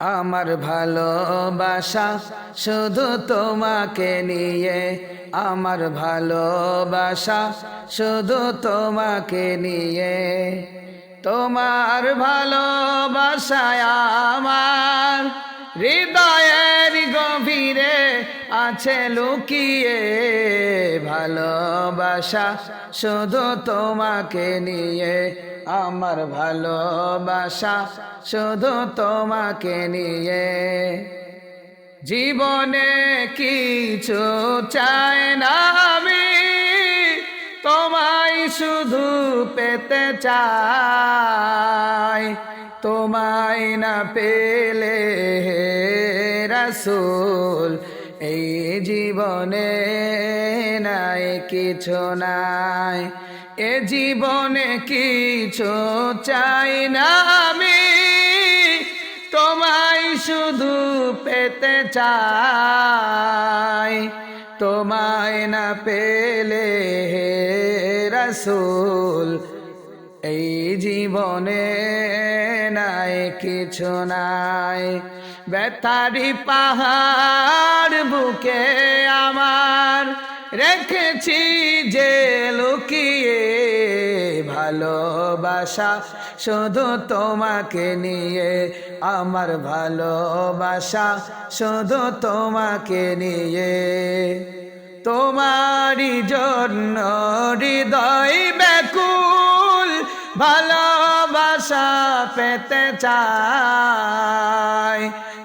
আমার ভালোবাসা শুধু তোমাকে নিয়ে। আমার ভালোবাসা শুধু তোমাকে নিয়ে। তোমার ভালোবাসায় আমার হৃদয়ের গভীরে আছে লুকিয়ে। ভালোবাসা শুধু তোমাকে নিয়ে, আমার ভালোবাসা শুধু তোমাকে নিয়ে। জীবনে কিছু চাই না আমি, তোমায় শুধু পেতে চাই। তোমায় না পেলে রসুল এই জীবনে নাই কিছু নাই। এ জীবনে কিছু চাই না আমি। তোমায় শুধু পেতে চাই। তোমায় না পেলে হে রসুল, এই জীবনে নাই কিছু নাই। বেতারি পাহাড় বুকে আমার রেখেছি যে লুকিয়ে ভালোবাসা শুধু তোমাকে নিয়ে, আমার ভালোবাসা শুধু তোমাকে নিয়ে। তোমারই জন্য হৃদয় ব্যাকুল, ভালোবাসা পেতে চাই।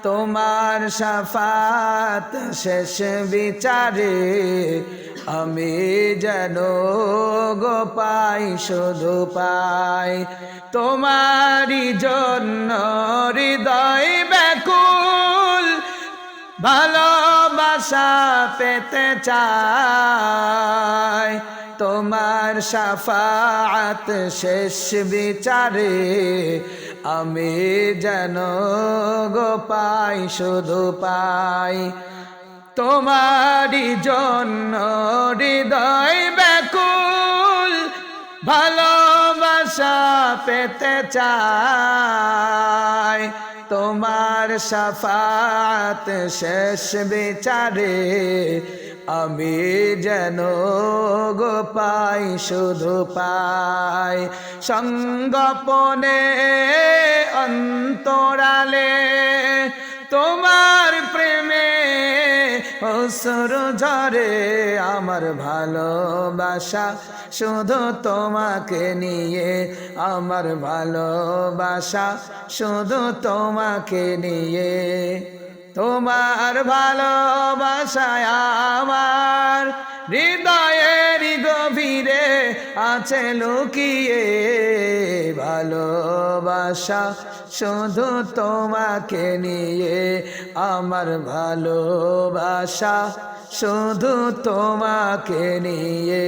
তোমার সাফাত শেষ বিচারে, আমি যেন গো পাই শুধু পাই। তোমারই জন্য হৃদয় ব্যাকুল, ভালোবাসা পেতে চাই। তোমার সাফাত শেষ বিচারে, আমি যেন গো পাই শুধু পাই। তোমারই জন্য হৃদয় ব্যাকুল, ভালোবাসা পেতে চাই। তোমার সাফাত শেষ বিচারে আমি যেন গো পাই শুধু পাই। সঙ্গপনে অন্তরালে তোমার প্রেমে অসুর ঝরে আমার ভালোবাসা শুধু তোমাকে নিয়ে, আমার ভালোবাসা শুধু তোমাকে নিয়ে। তোমার ভালোবাসায় আমার হৃদয়ের গভীরে আছে লুকিয়ে ভালোবাসা। শুধু তোমাকে নিয়ে আমার ভালোবাসা। শুধু তোমাকে নিয়ে